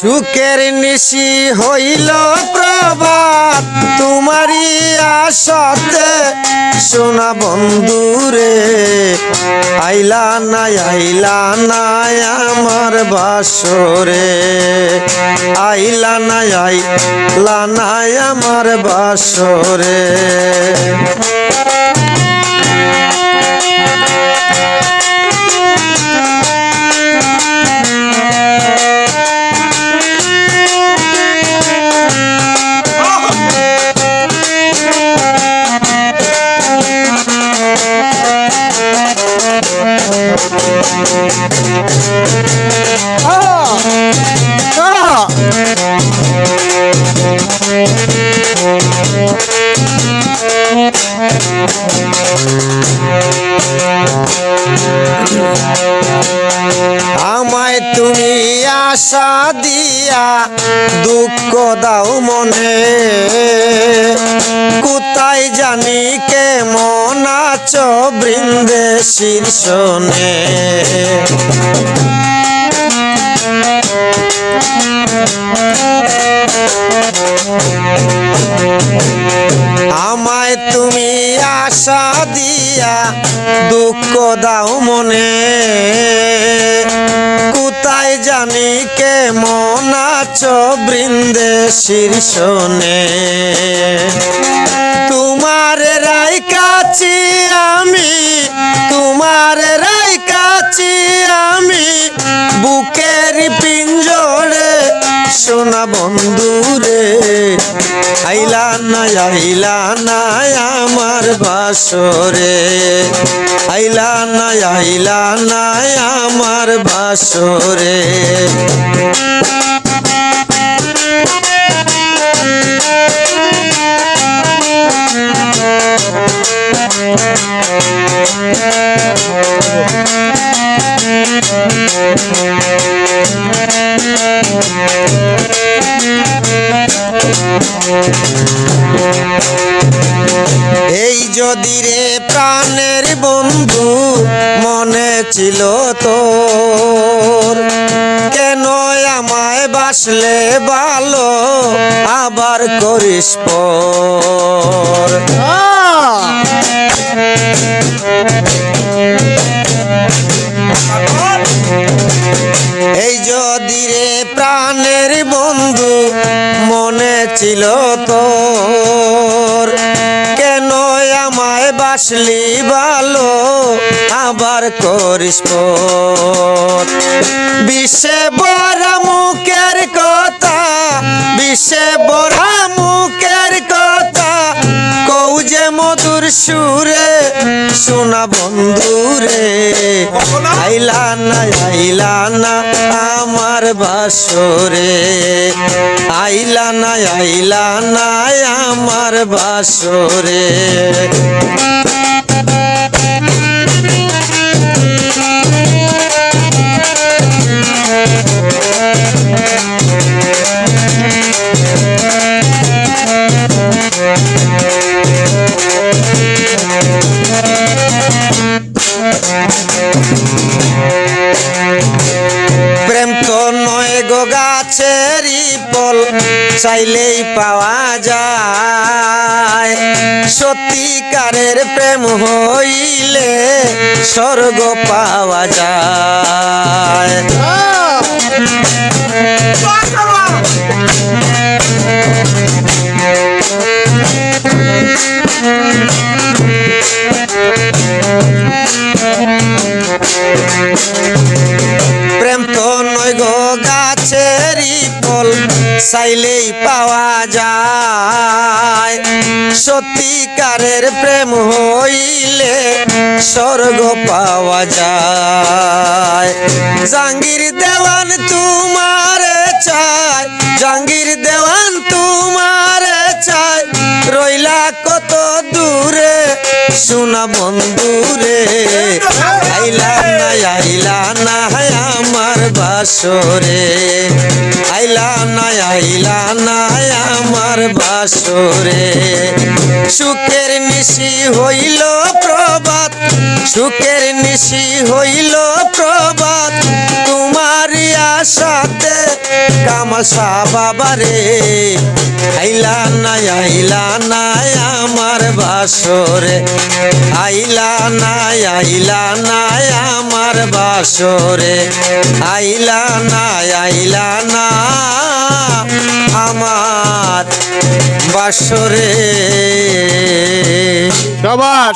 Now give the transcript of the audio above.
সুখের নিশি হইল প্রভাত। তোমারই আশতে, সোনা বন্ধুরে, আইলা নাই আইলা নাই আমার বাসরে। আইলা নাই আইলা নাই আমার বাসরে। আমায় তুমি আশা দিয়া দুঃখ দাও মনে। কোথায় জানি কেমন আছো বৃন্দে শীর্ষণে। আমায় তুমি আশা দিয়া দুঃখ দাও মনে। কোথায় জানি বৃন্দে শীর্ষণে তোমার রাই কাছি আমি, তোমার রাই কাছি আমি, বুকের পিঞ্জরে সোনা বন্ধুরে, আইলা না আইলা না আমার বাসরে। আইলা না আইলা না আমার বাসরে। এই যদি রে প্রাণের বন্ধু মনে ছিল তোর, কেন আমায় বাসলে ভালো আবার করিস পর? ছিল তোর? কেন আমায় বাসলি ভালো? আবার করিস বিশ্বে বড় মুখের কথা বিশ্বে বড় সুরে শোনা বন্ধুরে আইলা না আইলা না আমার বাসরে। আইলা না আইলা না আমার বাসরে। গো গাছের ফল চাইলেই পাওয়া যায়। সত্যিকারের প্রেম হইলে স্বর্গ পাওয়া যায়। চাইলেই পাওয়া যায়। সত্যিকারের প্রেম হইলে স্বর্গ পাওয়া যায়। জাঙ্গির দেওয়ান তোমার চাই জাঙ্গির দেওয়ান তোমার চাই। রইলা কত দূরে শোনা বন্ধুরে, আইলা না আইলা না আমার বাসরে। আইলা না আইলা না আমার বাসরে। সুখের নিশি হইল প্রভাত, সুখের নিশি হইল প্রভাত। তোমার আশাতে কামাশা বাবারে। আইলা নাই আইলা নাই আমার বাসরে। আইলা নাই আইলা নাই আমার বাসরে। আইলা নাই, আইলা না আমার বাসরে। সবার